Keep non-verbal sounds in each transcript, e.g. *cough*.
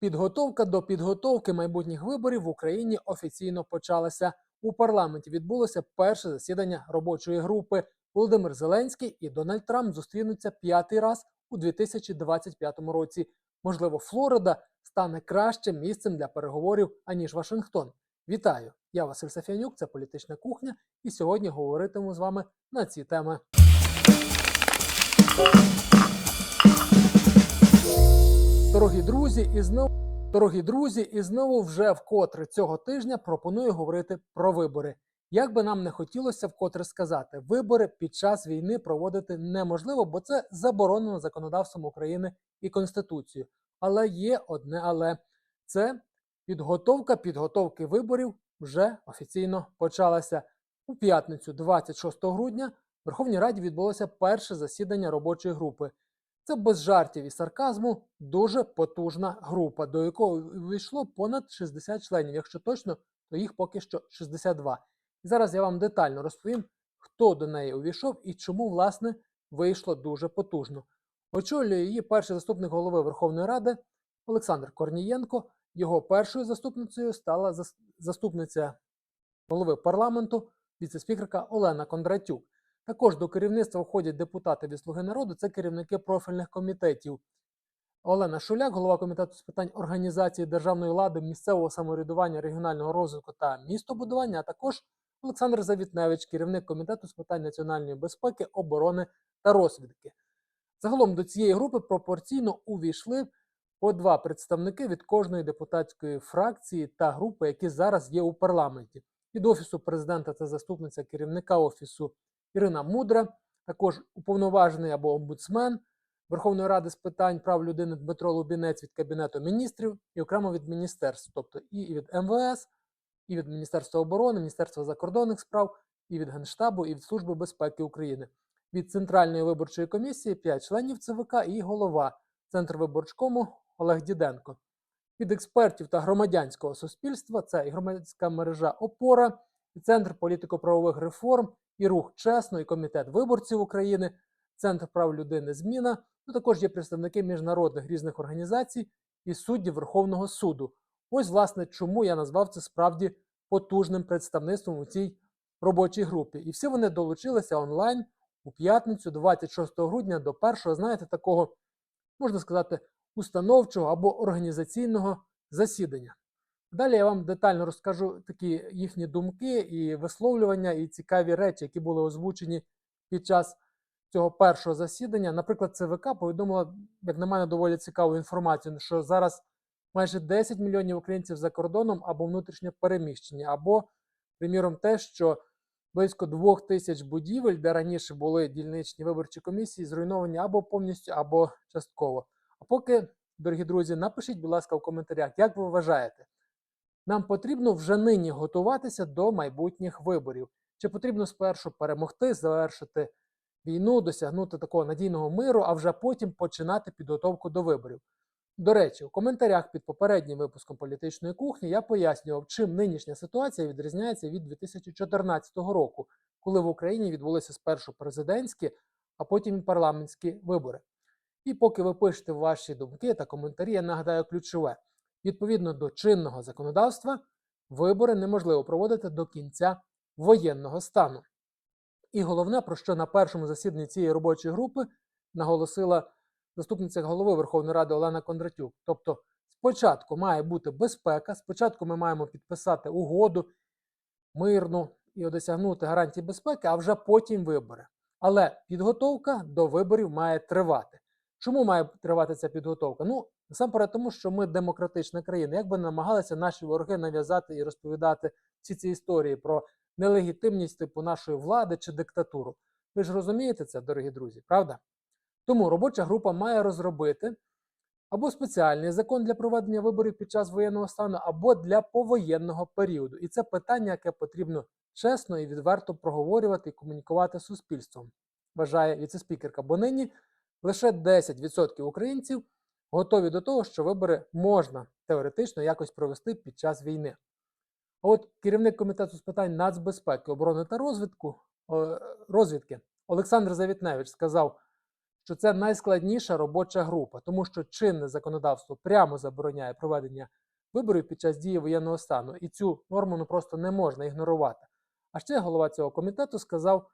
Підготовка до підготовки майбутніх виборів в Україні офіційно почалася. У парламенті відбулося перше засідання робочої групи. Володимир Зеленський і Дональд Трамп зустрінуться п'ятий раз у 2025 році. Можливо, Флорида стане кращим місцем для переговорів аніж Вашингтон. Вітаю! Я Василь Сафянюк, це політична кухня, і сьогодні говоритиму з вами на ці теми. Дорогі друзі, і знову дорогі друзі, і знову вже вкотре цього тижня пропоную говорити про вибори. Як би нам не хотілося вкотре сказати, вибори під час війни проводити неможливо, бо це заборонено законодавством України і Конституцією. Але є одне але це підготовка підготовки виборів вже офіційно почалася. У п'ятницю, 26 грудня, в Верховній Раді відбулося перше засідання робочої групи. Це без жартів і сарказму дуже потужна група, до якої війшло понад 60 членів. Якщо точно, то їх поки що 62. І зараз я вам детально розповім, хто до неї увійшов і чому, власне, вийшло дуже потужно. Очолює її перший заступник голови Верховної Ради Олександр Корнієнко. Його першою заступницею стала заступниця голови парламенту, віце-спікерка Олена Кондратюк. Також до керівництва входять депутати від Слуги народу, це керівники профільних комітетів. Олена Шуляк, голова комітету з питань організації державної влади, місцевого самоврядування, регіонального розвитку та містобудування, а також Олександр Завітневич, керівник комітету з питань національної безпеки, оборони та розвідки. Загалом до цієї групи пропорційно увійшли по два представники від кожної депутатської фракції та групи, які зараз є у парламенті. Від офісу президента це заступниця керівника офісу Ірина Мудра, також уповноважений або омбудсмен Верховної Ради з питань прав людини Дмитро Лубінець від Кабінету міністрів і окремо від міністерств, тобто і від МВС, і від Міністерства оборони, Міністерства закордонних справ, і від Генштабу, і від Служби безпеки України. Від Центральної виборчої комісії 5 членів ЦВК і голова Центрвиборчкому Олег Діденко. Від експертів та громадянського суспільства це і громадська мережа Опора, і Центр політико-правових реформ, і рух чесно, і комітет виборців України, Центр прав людини Зміна. Ну також є представники міжнародних різних організацій і суддів Верховного суду. Ось, власне, чому я назвав це справді потужним представництвом у цій робочій групі. І всі вони долучилися онлайн у п'ятницю, 26 грудня, до першого, знаєте, такого, можна сказати, установчого або організаційного засідання. Далі я вам детально розкажу такі їхні думки і висловлювання, і цікаві речі, які були озвучені під час цього першого засідання. Наприклад, ЦВК повідомила, як на мене, доволі цікаву інформацію, що зараз майже 10 мільйонів українців за кордоном або внутрішньо переміщені, або, приміром, те, що близько двох тисяч будівель, де раніше були дільничні виборчі комісії, зруйновані або повністю, або частково. А поки, дорогі друзі, напишіть, будь ласка, в коментарях, як ви вважаєте, нам потрібно вже нині готуватися до майбутніх виборів. Чи потрібно спершу перемогти, завершити війну, досягнути такого надійного миру, а вже потім починати підготовку до виборів? До речі, у коментарях під попереднім випуском політичної кухні я пояснював, чим нинішня ситуація відрізняється від 2014 року, коли в Україні відбулися спершу президентські, а потім і парламентські вибори. І поки ви пишете ваші думки та коментарі, я нагадаю ключове: відповідно до чинного законодавства, вибори неможливо проводити до кінця воєнного стану. І головне, про що на першому засіданні цієї робочої групи наголосила заступниця голови Верховної Ради Олена Кондратюк. Тобто, спочатку має бути безпека, спочатку ми маємо підписати угоду мирну і досягнути гарантій безпеки, а вже потім вибори. Але підготовка до виборів має тривати. Чому має тривати ця підготовка? Ну, насамперед, тому що ми демократична країна. Як би намагалися наші вороги нав'язати і розповідати всі ці історії про нелегітимність типу нашої влади чи диктатуру. Ви ж розумієте це, дорогі друзі, правда? Тому робоча група має розробити або спеціальний закон для проведення виборів під час воєнного стану, або для повоєнного періоду. І це питання, яке потрібно чесно і відверто проговорювати і комунікувати з суспільством, вважає віцеспікерка. Бо нині лише 10% українців готові до того, що вибори можна теоретично якось провести під час війни. А от керівник комітету з питань нацбезпеки, оборони та розвідку, е, розвідки Олександр Завітневич сказав, що це найскладніша робоча група, тому що чинне законодавство прямо забороняє проведення виборів під час дії воєнного стану, і цю норму ну, просто не можна ігнорувати. А ще голова цього комітету сказав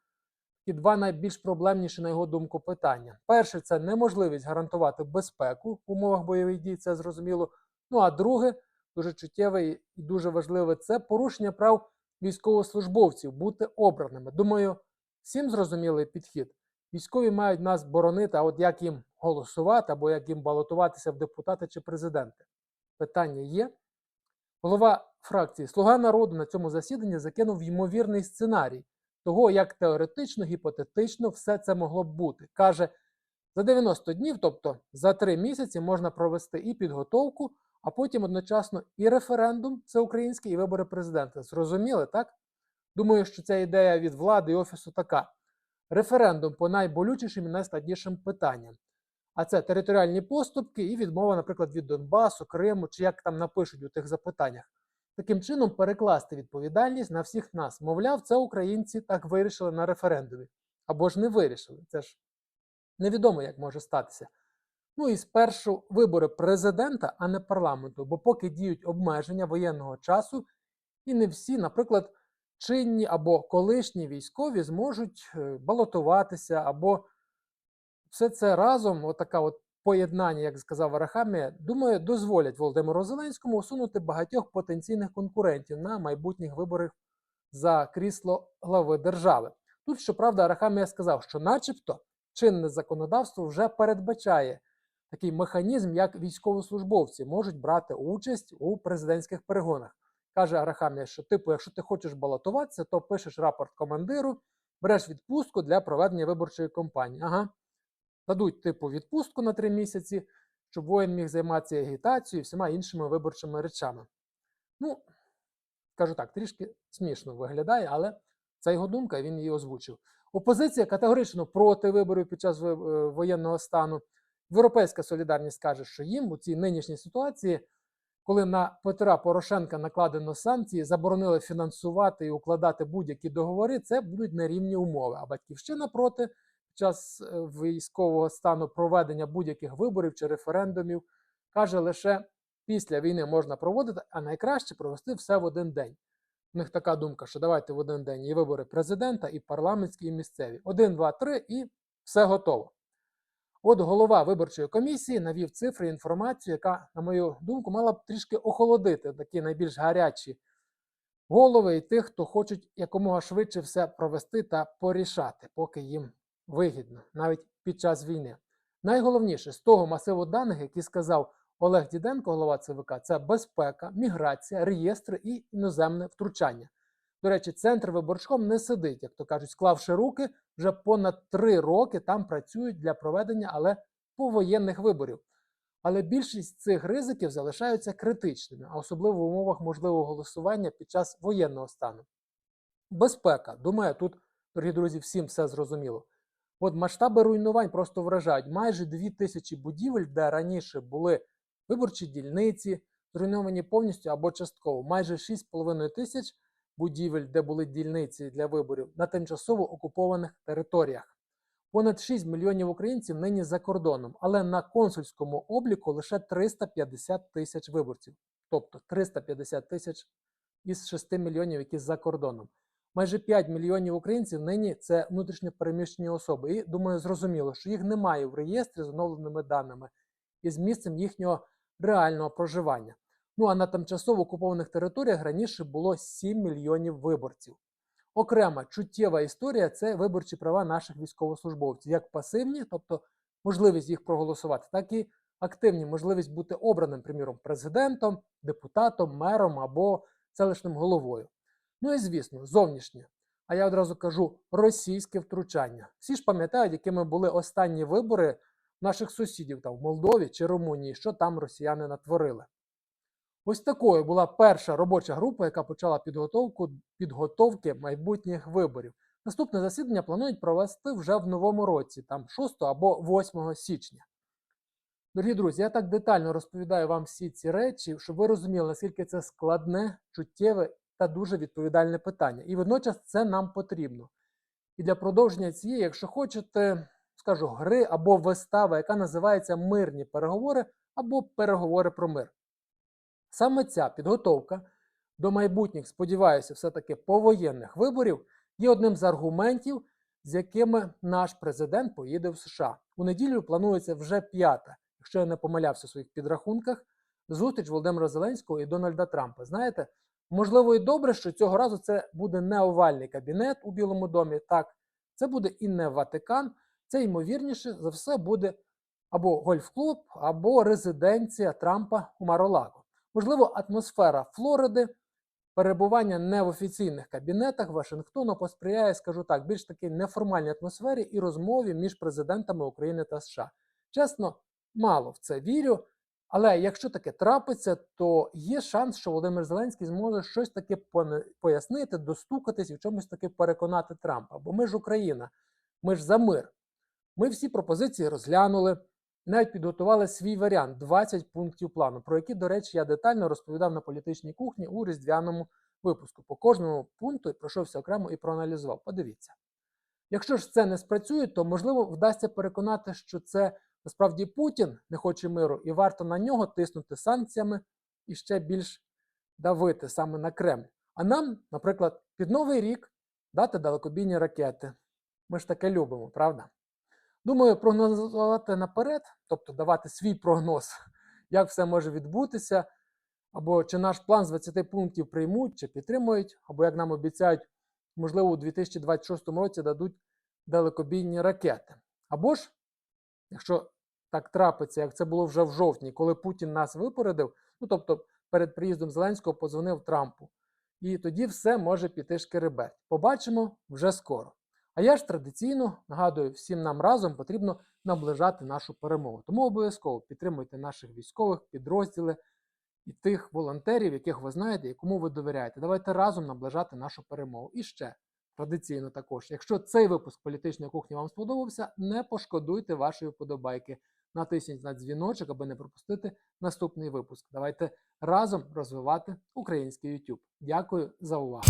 і два найбільш проблемніші, на його думку, питання. Перше це неможливість гарантувати безпеку в умовах бойових дій, це зрозуміло. Ну а друге, дуже чуттєве і дуже важливе, це порушення прав військовослужбовців бути обраними. Думаю, всім зрозумілий підхід. Військові мають нас боронити, а от як їм голосувати або як їм балотуватися в депутати чи президенти. Питання є. Голова фракції Слуга народу на цьому засіданні закинув ймовірний сценарій того, як теоретично, гіпотетично все це могло б бути. Каже, за 90 днів, тобто за 3 місяці, можна провести і підготовку, а потім одночасно і референдум всеукраїнський, і вибори президента. Зрозуміли, так? Думаю, що ця ідея від влади і офісу така: референдум по найболючішим і найскладнішим питанням. А це територіальні поступки і відмова, наприклад, від Донбасу, Криму, чи як там напишуть у тих запитаннях. Таким чином перекласти відповідальність на всіх нас. Мовляв, це українці так вирішили на референдумі. Або ж не вирішили. Це ж невідомо, як може статися. Ну і спершу вибори президента, а не парламенту, бо поки діють обмеження воєнного часу, і не всі, наприклад, чинні або колишні військові зможуть е, балотуватися, або все це разом, отака от поєднання, як сказав Арахамія, думаю, дозволять Володимиру Зеленському усунути багатьох потенційних конкурентів на майбутніх виборах за крісло глави держави. Тут, щоправда, Арахамія сказав, що, начебто, чинне законодавство вже передбачає такий механізм, як військовослужбовці можуть брати участь у президентських перегонах. Каже Арахамія, що типу, якщо ти хочеш балотуватися, то пишеш рапорт командиру, береш відпустку для проведення виборчої кампанії. Ага, дадуть типу відпустку на три місяці, щоб воїн міг займатися агітацією і всіма іншими виборчими речами. Ну, кажу так, трішки смішно виглядає, але це його думка, він її озвучив. Опозиція категорично проти виборів під час е, воєнного стану. Європейська солідарність каже, що їм у цій нинішній ситуації, коли на Петра Порошенка накладено санкції, заборонили фінансувати і укладати будь-які договори, це будуть нерівні умови. А батьківщина проти час е, військового стану проведення будь-яких виборів чи референдумів каже лише після війни можна проводити, а найкраще провести все в один день. У них така думка, що давайте в один день і вибори президента, і парламентські, і місцеві. Один, два, три, і все готово. От голова виборчої комісії навів цифри інформацію, яка, на мою думку, мала б трішки охолодити такі найбільш гарячі голови і тих, хто хочуть якомога швидше все провести та порішати, поки їм вигідно, навіть під час війни. Найголовніше з того масиву даних, які сказав Олег Діденко, голова ЦВК, це безпека, міграція, реєстри і іноземне втручання. До речі, центр виборчком не сидить, як то кажуть, склавши руки, вже понад три роки там працюють для проведення, але повоєнних виборів. Але більшість цих ризиків залишаються критичними, а особливо в умовах можливого голосування під час воєнного стану. Безпека. Думаю, тут, дорогі друзі, всім все зрозуміло. От масштаби руйнувань просто вражають. Майже дві тисячі будівель, де раніше були виборчі дільниці, зруйновані повністю або частково. Майже 6,5 тисяч будівель, де були дільниці для виборів, на тимчасово окупованих територіях. Понад 6 мільйонів українців нині за кордоном, але на консульському обліку лише 350 тисяч виборців. Тобто 350 тисяч із 6 мільйонів, які за кордоном. Майже 5 мільйонів українців нині це внутрішньо переміщені особи. І думаю, зрозуміло, що їх немає в реєстрі з оновленими даними і з місцем їхнього реального проживання. Ну а на тимчасово окупованих територіях раніше було 7 мільйонів виборців. Окрема чуттєва історія це виборчі права наших військовослужбовців, як пасивні, тобто можливість їх проголосувати, так і активні можливість бути обраним, приміром, президентом, депутатом, мером або селищним головою. Ну і звісно, зовнішнє. А я одразу кажу російське втручання. Всі ж пам'ятають, якими були останні вибори наших сусідів там в Молдові чи Румунії, що там росіяни натворили. Ось такою була перша робоча група, яка почала підготовку підготовки майбутніх виборів. Наступне засідання планують провести вже в новому році, там 6 або 8 січня. Дорогі друзі, я так детально розповідаю вам всі ці речі, щоб ви розуміли, наскільки це складне, чуттєве та дуже відповідальне питання. І водночас це нам потрібно. І для продовження цієї, якщо хочете, скажу, гри або вистави, яка називається Мирні переговори або переговори про мир. Саме ця підготовка до майбутніх, сподіваюся, все-таки повоєнних виборів є одним з аргументів, з якими наш президент поїде в США. У неділю планується вже п'ята, якщо я не помилявся у своїх підрахунках, зустріч Володимира Зеленського і Дональда Трампа. Знаєте, можливо, і добре, що цього разу це буде не овальний кабінет у Білому домі. Так, це буде і не Ватикан. Це ймовірніше за все буде або гольф-клуб, або резиденція Трампа у Маролаго. Можливо, атмосфера Флориди, перебування не в офіційних кабінетах Вашингтону посприяє, скажу так, більш таки неформальній атмосфері і розмові між президентами України та США. Чесно, мало в це вірю. Але якщо таке трапиться, то є шанс, що Володимир Зеленський зможе щось таке пояснити, достукатись і в чомусь таки переконати Трампа. Бо ми ж Україна, ми ж за мир. Ми всі пропозиції розглянули, навіть підготували свій варіант 20 пунктів плану, про які, до речі, я детально розповідав на політичній кухні у різдвяному випуску. По кожному пункту пройшовся окремо і проаналізував. Подивіться. Якщо ж це не спрацює, то можливо вдасться переконати, що це насправді Путін не хоче миру, і варто на нього тиснути санкціями і ще більш давити саме на Кремль. А нам, наприклад, під Новий рік дати далекобійні ракети. Ми ж таке любимо, правда? Думаю, прогнозувати наперед, тобто давати свій прогноз, *laughs* як все може відбутися, або чи наш план з 20 пунктів приймуть, чи підтримують, або як нам обіцяють, можливо, у 2026 році дадуть далекобійні ракети. Або ж, якщо так трапиться, як це було вже в жовтні, коли Путін нас випередив, ну тобто перед приїздом Зеленського позвонив Трампу. І тоді все може піти шкереберть. Побачимо вже скоро. А я ж традиційно нагадую, всім нам разом потрібно наближати нашу перемогу. Тому обов'язково підтримуйте наших військових підрозділи і тих волонтерів, яких ви знаєте, і кому ви довіряєте. Давайте разом наближати нашу перемогу. І ще традиційно також, якщо цей випуск політичної кухні вам сподобався, не пошкодуйте вашої вподобайки. Натисніть на дзвіночок, аби не пропустити наступний випуск. Давайте разом розвивати український YouTube. Дякую за увагу.